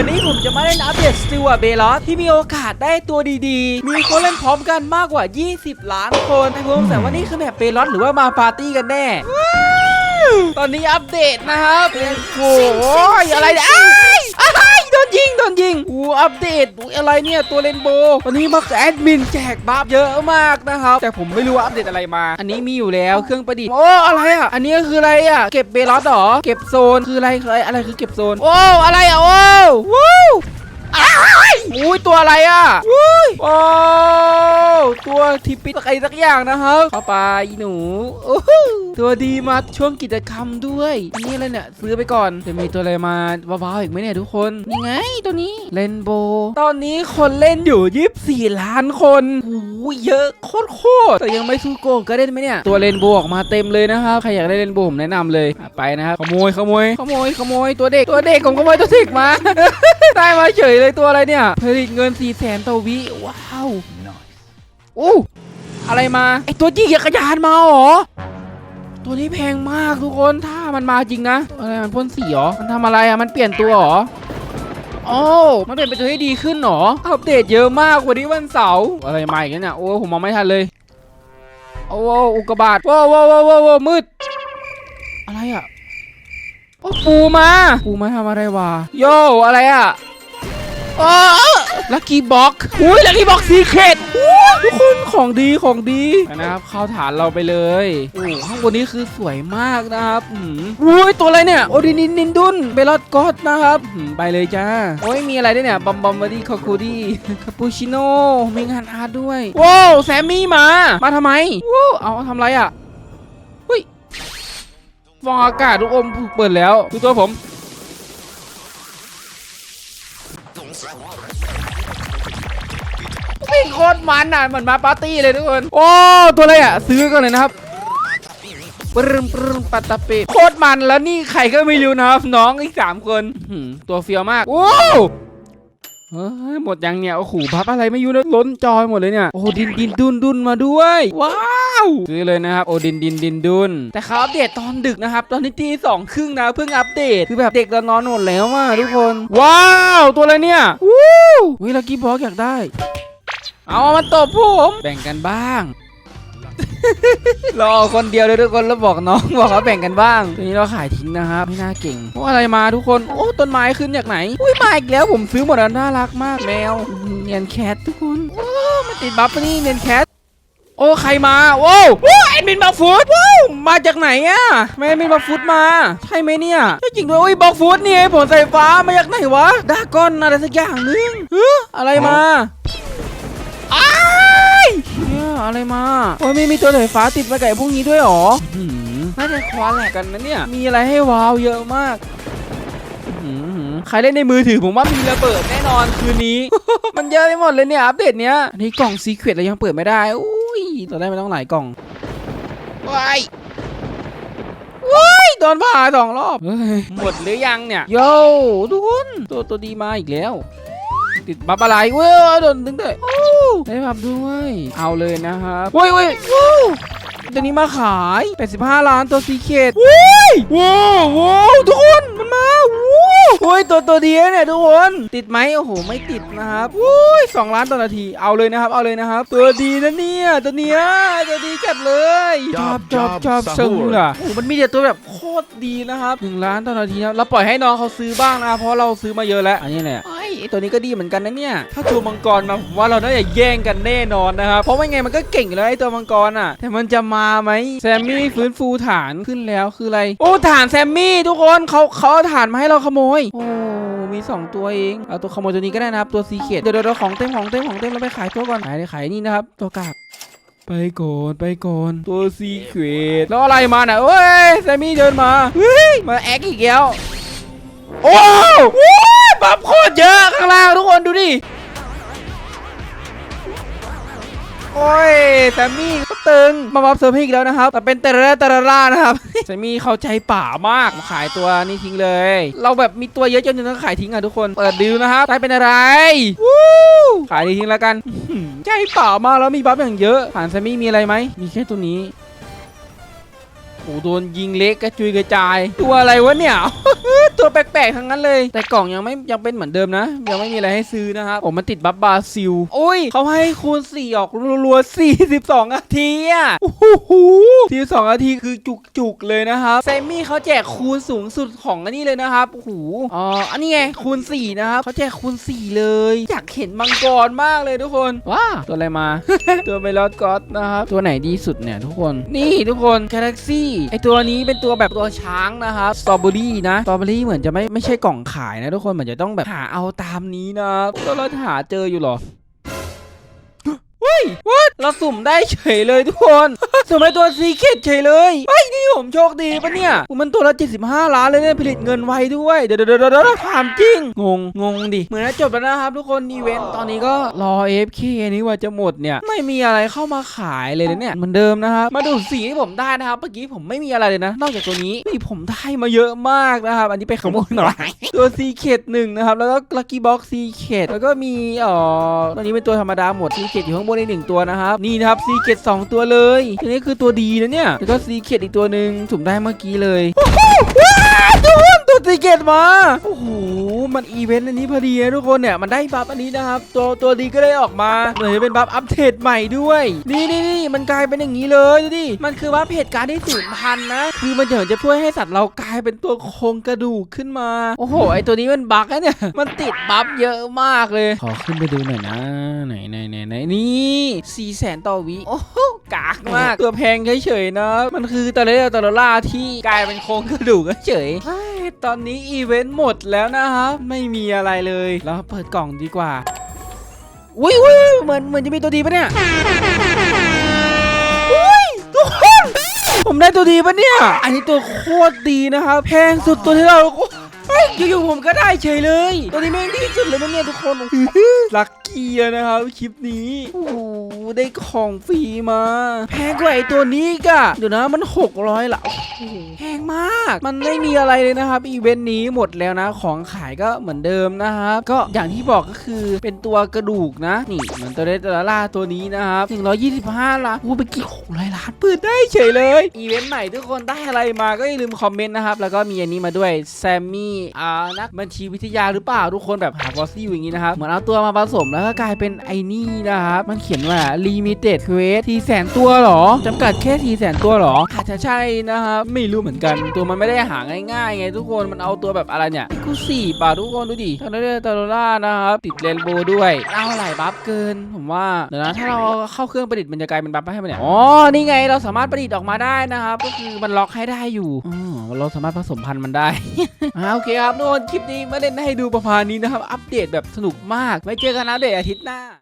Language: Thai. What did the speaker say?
วันนี้ผมจะมาเล่นอัปเดตสติวเบลอสที่มีโอกาสได้ตัวดีๆ มีคนเล่นพร้อมกันมากกว่า 20 ล้านคนแต่ผมแต่ว่านี่คือแบบเบลอสหรือว่ามาปาร์ตี้กันแน่ ตอนนี้อัปเดตนะครับโอ้โหอะไรเนี่ยอ้ายอ้าย อู้อัปเดตอุ๊ยอะไรเนี่ยตัวเรนโบว์วันนี้มาแอดมินแจกบัฟเยอะมากนะครับแต่ผมไม่รู้ว่าอัปเดตอะไรมา อันนี้มีอยู่แล้วเครื่องประดิษฐ์โอ้อะไรอะอันนี้คืออะไรอะเก็บเบลอสเหรอเก็บโซนคืออะไรคืออะไรอะไรคือเก็บโซน โอ้อะไรอะโอ้วู้อ้ายอุ้ยตัวอะไรอะอุ้ยโอ้ ตัวทิปปิดอะไรสักอย่างนะครับเข้าไปหนูโอ้โหตัวดีมาช่วงกิจกรรมด้วยนี่อะไรเนี่ยซื้อไปก่อนจะมีตัวอะไรมาว้าวๆอีกไหมเนี่ยทุกคนนี่ไงตัวนี้เลนโบตอนนี้คนเล่นอยู่24ล้านคนโอ้โหเยอะโคตรๆแต่ยังไม่สู้โกงก็เล่นไหมเนี่ยตัวเลนโบออกมาเต็มเลยนะครับใครอยากได้เลนโบผมแนะนำเลยไปนะครับขโมยขโมยขโมยขโมยตัวเด็กตัวเด็กผมขโมยตัวเด็กมาได้มาเฉยเลยตัวอะไรเนี่ยผลิตเงิน4 0 0แสนต่อวิว้าว อู้อะไรมาไอตัวจี้จักรยานมาเหรอตัวนี้แพงมากทุกคนถ้ามันมาจริงนะอะไรมันพ่นสีเหรอมันทำอะไรอะมันเปลี่ยนตัวเหรอโอ้มันเปลี่ยนเป็นตัวที่ดีขึ้นเหรออัปเดตเยอะมากวันนี้วันเสาร์อะไรมาอีกแล้วเนี่ยโอ้ผมมองไม่ทันเลยโอ้อุกกาบาตว้าวว้าวว้าวว้มืด อะไรอะโอ้ปูมา ปูมาทำอะไรวะโยอะไรอะ ลัคกี้บ็อกอุ้ยลัคกี้บ็อกซีเครตทุกคนของดีของดีนะครับเข้าฐานเราไปเลยโอ้ข้างบนนี้คือสวยมากนะครับอืมอุ้ยตัวอะไรเนี่ยโอดินินนินดุนเบลอดกอดนะครับอืมไปเลยจ้าโอ้ยมีอะไรด้วยเนี่ยบอมบอมบอดี้คาคูดี้คาปูชิโน่มีงานอาร์ตด้วยว้าวแซมมี่มามาทำไมว้าวเอาทำไรอะเฮ้ยฟองอากาศทุกอมถูกเปิดแล้วคือตัวผม ไม่โคตรมันอะเหมือนมาปาร์ตี้เลยทุกคน โอ้ ตัวอะไรอะ ซื้อกันเลยนะครับปรึมปรึมปัตตะเปโคตรมันแล้วนี่ใครก็ไม่รู้นะครับ น้องอีกสามคนหืมตัวเฟียวมาก โอ้ เฮ้ยหมดยังเนี่ยโอ้โหพับอะไรไม่อยู่แล้วล้นจอยหมดเลยเนี่ยโอ้ดินดินดุนดุนมาด้วย ว้าวซื้อเลยนะครับโอ้ดินดินดินดุนแต่เขาอัปเดตตอนดึกนะครับ ตอนนี้ตีสองครึ่งนะเพิ่งอัปเดตคือแบบเด็กเรานอนหมดแล้วอะทุกคน ว้าวตัวอะไรเนี่ยวู้วิลกี้บอสอยากได้ เอามาตบผมแบ่งกันบ้าง รอคนเดียวเลยทุกคนแล้วบอกน้องบอกเขาแบ่งกันบ้างทีนี้เราขายทิ้งนะครับไม่น่าเก่งโอ้อะไรมาทุกคนโอ้ต้นไม้ขึ้นจากไหนอุ้ยมาอีกแล้วผมซื้อหมดแล้วน่ารักมากแมวเนียนแคททุกคนโอ้มาติดบัฟนี่เนียนแคทโอ้ใครมาโอ้โอ้แอดมินบัฟฟูดว้าวมาจากไหนอะแม่แอดมินบัฟฟูดมา ใช่ไหมเนี่ยใช่จริงด้วยโอ้ยบัฟฟูดนี่ไงผลสายฟ้ามาจากไหนวะดากอนอะไรสักอย่างนึงเฮ้ออะไรมาอ้า เนี่ยอะไรมาโอ้ยไม่มีตัวสายฟ้าติดมาไก่พวกนี้ด้วยหรอหืมน่าจะคว้าแหลกกันนะเนี่ย มีอะไรให้ว้าวเยอะมากหืมใครเล่นในมือถือผมว่ามีระเบิดแน่นอนคืนนี้ มันเยอะไปหมดเลยเนี่ยอัปเดตเนี้ยอันนี้กล่องซีเครตเรายังเปิดไม่ได้อุ้ยเราได้มาต้องหลายกล่องว้ายว้ายโดนผ่าสองรอบเฮ้ยหมดหรือยังเนี่ยโย่ทุกคนตัวตัวดีมาอีกแล้ว ติดบัฟอะไรเว้ยโดนดึงด้วยโอ้ ได้บัฟด้วย เอาเลยนะครับเว้ยเว้ยว้าวตัวนี้มาขาย 85 ล้านตัวซีเคดเว้ยว้าวว้าวทุกคน มันมา ว้าวเฮ้ยตัวตัวเดียวเนี่ยทุกคนติดไหมโอ้โหไม่ติดนะครับวุ้ยสองล้านต่อนาทีเอาเลยนะครับ เอาเลยนะครับ ตัวดีนะเนี่ยตัวเนี้ยตัวดีจัดเลยชอบชอบชอบซึ่งอะโอ้โหมันมีแต่ตัวแบบโคตรดีนะครับหนึ่งล้านต่อนาทีนะเราปล่อยให้น้องเขาซื้อบ้างนะเพราะเราซื้อมาเยอะแล้วอันนี้แหละไอ้ยตัวนี้ก็ดีเหมือนกันนะเนี่ย ถ้าตัวมังกรมาผมว่าเราน่าจะแย่งกันแน่นอนนะครับ เพราะไม่ไงมันก็เก่งอยู่แล้วไอ้ตัวมังกรอะ แต่มันจะมาไหมแซมมี่ฟื้นฟูฐานขึ้นแล้วคืออะไร โอ้ฐานแซมมี่ทุกคนเขาเขาเอาฐานมาให้เราขโมยโอ้ มี 2 ตัวเอง เอาตัวขโมยตัวนี้ก็ได้นะครับ ตัวซีเคดเดี๋ยวเดี๋ยวของเต็มของเต็มของเต็มเราไปขายตัวก่อนขายขายนี่นะครับ ตัวกากไปก่อนไปก่อนตัวซีเคดแล้วอะไรมาน่ะเอ้ยแซมมี่เดินมาเฮ้ยมาแอคอีกแล้ว โอ้โหบับโคตรเยอะข้างล่างทุกคนดูดิ โอ้ยแซมมี่ก็ตึง มาบัฟเซอร์ฟให้อีกแล้วนะครับ แต่เป็นเตระระเตระล่านะครับ แซมมี่เข้าใจป่ามากมาขายตัวนี้ทิ้งเลย เราแบบมีตัวเยอะจนจนต้องขายทิ้งอะทุกคน เปิดดูนะครับได้เป็นอะไร วู้ ขายนี้ทิ้งแล้วกันอื้อหือใจป่ามากแล้วมีบัฟอย่างเยอะผ่านแซมมี่มีอะไรไหม มีแค่ตัวนี้โอ้โดนยิงเล็กกระจุยกระจาย ตัวอะไรวะเนี่ย ตัวแปลกๆทั้งนั้นเลย แต่กล่องยังไม่ยังเป็นเหมือนเดิมนะ ยังไม่มีอะไรให้ซื้อนะครับผมมันติดบัฟบาซิลโอ้ยเขาให้คูณ 4 ออกรัวๆ42นาทีอะโอ้โห42นาทีคือจุกๆเลยนะครับแซมมี่เขาแจกคูณสูงสุดของอันนี้เลยนะครับโอ้โหอ๋ออันนี้ไงคูณ 4 นะครับเขาแจกคูณ 4 เลย อยากเห็นมังกรมากเลยทุกคนว้าตัวอะไรมา ตัวเมลอดก็อตนะครับตัวไหนดีสุดเนี่ยทุกคนนี่ทุกคนกาแล็กซี่ไอตัวนี้เป็นตัวแบบตัวช้างนะครับสตรอเบอรี่นะสตรอเบอรี่เหมือนจะไม่ไม่ใช่กล่องขายนะทุกคนเหมือนจะต้องแบบหาเอาตามนี้นะตัวเราหาเจออยู่หรอเฮ้ยวัดเราสุ่มได้เฉยเลยทุกคน สมได้ตัวซีเคทเฉยเลยเฮ้ยนี่ผมโชคดีปะเนี่ยมันตัวละ 75 ล้านเลยเนี่ยผลิตเงินไวด้วยเดี๋ยวเดี๋ยวเดี๋ยวเดี๋ยวถามจริง งง งงดิ เหมือนจะจบแล้วนะครับทุกคนอีเวนต์ตอนนี้ก็รอ AFK นี้ว่าจะหมดเนี่ย ไม่มีอะไรเข้ามาขายเลยนะเนี่ยเหมือนเดิมนะครับมาดูสีที่ผมได้นะครับ เมื่อกี้ผมไม่มีอะไรเลยนะ นอกจากตัวนี้นี่ผมได้มาเยอะมากนะครับ อันนี้ไปขโมยหน่อยตัวซีเคทหนึ่งนะครับ แล้วก็ลัคกี้บ็อกซีเคทแล้วก็มีอ่อตัวนี้เป็นตัวธรรมดาหมดซีเคทอยู่ข้างบนอีกหนึ่งตัวนะครับนี่นะครับซีเคทสองตัวเลยตัวนี้คือตัวดีนะเนี่ย แล้วก็ซีเคทอีกตัวหนึ่งสุ่มได้เมื่อกี้เลย โอ้โหว้าวทุกคนตัวซีเคทมา โอ้โห มันอีเวนต์อันนี้พอดีนะทุกคนเนี่ยมันได้บัฟอันนี้นะครับ ตัวตัวดีก็ได้ออกมาเหมือนจะเป็นบัฟอัปเดตใหม่ด้วยนี่นี่นี่มันกลายเป็นอย่างนี้เลยดูดิมันคือบัฟเหตุการณ์ที่สูญพันธุ์นะคือมันเหมือนจะช่วยให้สัตว์เรากลายเป็นตัวโครงกระดูกขึ้นมา โอ้โหไอตัวนี้มันบั๊กนะเนี่ยมันติดบัฟเยอะมากเลย ขอขึ้นไปดูหน่อยนะไหนไหนไหนไหนนี่สี่แสนต่อวิโอ้โหกากมากตัวแพงเฉยๆนะ มันคือตะเลตะลล่าที่กลายเป็นโครงกระดูกเฉยๆเฮ้ยตอนนี้อีเวนต์หมดแล้วนะครับไม่มีอะไรเลยเราเปิดกล่องดีกว่าอุ้ยอุ้ยเหมือนเหมือนจะมีตัวดีปะเนี่ยอุ้ยทุกคนผมได้ตัวดีปะเนี่ย อันนี้ตัวโคตรดีนะครับแพงสุดตัวที่เราเฮ้ยอยู่ๆผมก็ได้เฉยเลย ตัวนี้แม่งดีสุดเลยนะเนี่ยทุกคนลัคกี้อะนะครับคลิปนี้โอ้โหได้ของฟรีมา แพงกว่าไอตัวนี้กอะเดี๋ยวนะมัน 600ละโอ้โหแพงมาก มันไม่มีอะไรเลยนะครับอีเวนต์นี้หมดแล้วนะ ของขายก็เหมือนเดิมนะครับก็อย่างที่บอกก็คือเป็นตัวกระดูกนะ นี่เหมือนตัวเดตลาล่าตัวนี้นะครับ125ล้านโอ้ไปกี่600ล้านเปิดได้เฉยเลยอีเวนต์ใหม่ทุกคนได้อะไรมาก็อย่าลืมคอมเมนต์นะครับแล้วก็มีอันนี้มาด้วยแซมมี่อ่านักบัญชีวิทยาหรือเปล่าทุกคนแบบหาฟอสซิลอย่างนี้นะครับเหมือนเอาตัวมาผสมแล้วก็กลายเป็นไอ้นี่นะครับมันเขียนว่า limited quest 4แสนตัวหรอจำกัดแค่4แสนตัวหรออาจจะใช่นะครับไม่รู้เหมือนกัน ตัวมันไม่ได้หาง่ายๆไงทุกคนมันเอาตัวแบบอะไรเนี่ยกูสี่ป่ะทุกคนดูดิตอนนี้ตาโลล่านะครับติดเรนโบว์ด้วยเอาหลายบัฟเกิน ผมว่าเดี๋ยวนะถ้าเราเข้าเครื่องประดิษฐ์มันจะกลายเป็นบัฟให้มันเนี่ยอ๋อนี่ไงเราสามารถประดิษฐ์ออกมาได้นะครับก็คือมันล็อกให้ได้อยู่อ๋อเราสามารถผสมพันธุ์มันได้อ่าโอเคครับทุกคนคลิปนี้มาเล่นให้ดูประมาณนี้นะครับอัปเดตแบบสนุกมากไว้เจอกันนะเดทอาทิตย์หน้า